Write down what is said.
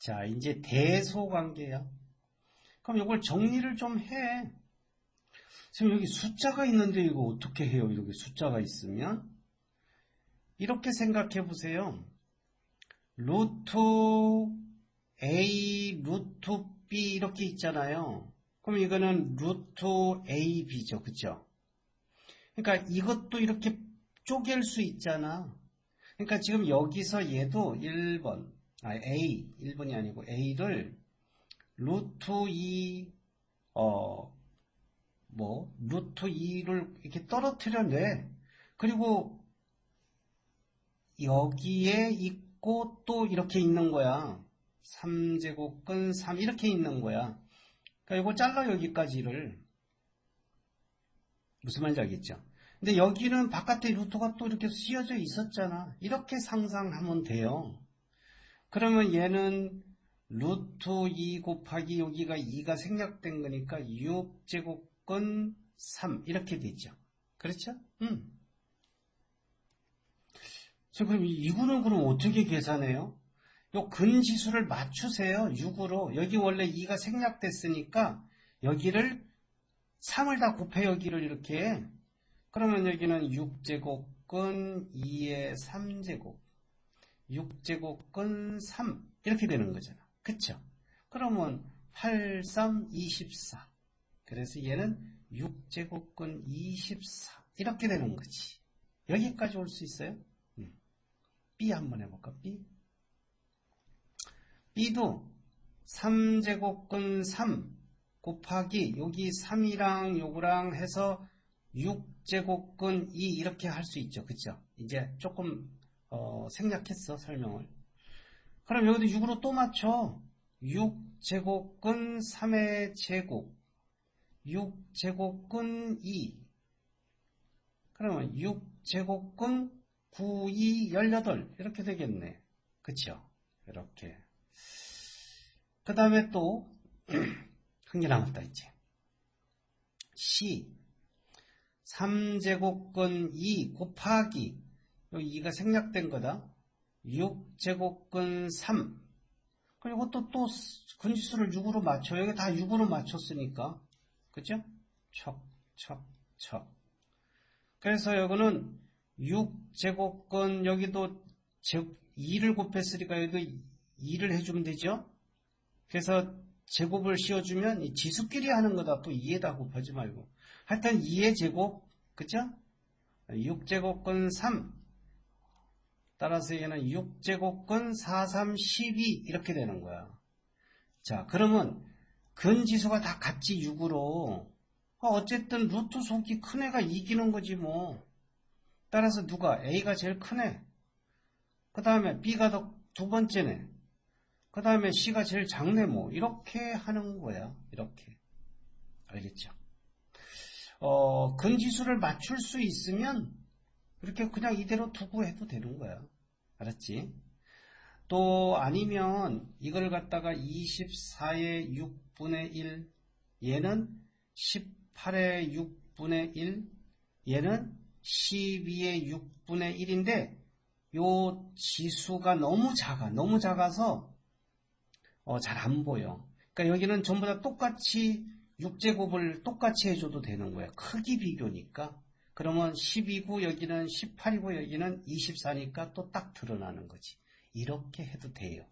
자, 이제 대소 관계야. 그럼 이걸 정리를 좀 해. 지금 여기 숫자가 있는데 이거 어떻게 해요? 이렇게 숫자가 있으면? 이렇게 생각해 보세요. 루트 A, 루트 B 이렇게 있잖아요. 그럼 이거는 루트 A, B죠. 그죠? 그러니까 이것도 이렇게 쪼갤 수 있잖아. 그러니까 지금 여기서 얘도 1번, 아, A, 1번이 아니고 A를 루트 2, 어, 뭐, 루트 2를 이렇게 떨어뜨려내. 그리고 여기에 있고 또 이렇게 있는 거야. 3제곱근 3 이렇게 있는 거야. 그러니까 이거 잘라 여기까지를. 무슨 말인지 알겠죠? 근데 여기는 바깥에 루트가 또 이렇게 씌어져 있었잖아. 이렇게 상상하면 돼요. 그러면 얘는 루트 2 곱하기 여기가 2가 생략된 거니까 6제곱근 3 이렇게 되죠. 그렇죠? 음. 자, 그럼 이구는 그럼 어떻게 계산해요? 요 근지수를 맞추세요. 6으로. 여기 원래 2가 생략됐으니까 여기를 3을 다 곱해 여기를 이렇게. 그러면 여기는 6제곱근 2의 3제곱. 6제곱근 3 이렇게 되는 거잖아. 그쵸? 그러면 8, 3, 24. 그래서 얘는 6제곱근 24 이렇게 되는 거지. 여기까지 올 수 있어요? 음. B 한번 해볼까? B. B도 3제곱근 3 곱하기 여기 3이랑 요거랑 해서 6제곱근 2 이렇게 할 수 있죠. 그쵸? 이제 조금 어, 생략했어 설명을. 그럼 여기도 6으로 또 맞춰. 6제곱근 3의 제곱. 6제곱근 2. 그러면 6제곱근 9, 2, 18. 이렇게 되겠네. 그쵸? 이렇게. 그 다음에 또, 한 개 남았다, 이제. C. 3제곱근 2 곱하기, 여기 2가 생략된 거다. 6제곱근 3. 그리고 이것도 또 근지수를 6으로 맞춰. 여기 다 6으로 맞췄으니까. 그죠? 척, 척, 척. 그래서 여기는 6제곱근 여기도 2를 곱했으니까 여기 2를 해주면 되죠? 그래서 제곱을 씌워주면 이 지수끼리 하는 거다. 또 2에다 곱하지 말고. 하여튼 2의 제곱, 그죠? 6제곱근 3. 따라서 얘는 6제곱근 4, 3, 12 이렇게 되는 거야. 자, 그러면 근지수가 다 같이 6으로 어쨌든 루트 속이 큰 애가 이기는 거지 뭐. 따라서 누가 A가 제일 크네. 그 다음에 B가 더 두 번째네. 그 다음에 C가 제일 작네 뭐. 이렇게 하는 거야. 이렇게. 알겠죠? 어, 근지수를 맞출 수 있으면 이렇게 그냥 이대로 두고 해도 되는 거야. 알았지? 또 아니면 이걸 갖다가 24의 6분의 1 얘는 18의 6분의 1 얘는 12의 6분의 1인데 요 지수가 너무 작아. 너무 작아서 어, 잘 안 보여. 그러니까 여기는 전부 다 똑같이 6제곱을 똑같이 해줘도 되는 거야. 크기 비교니까. 그러면 12고 여기는 18이고 여기는 24니까 또 딱 드러나는 거지. 이렇게 해도 돼요.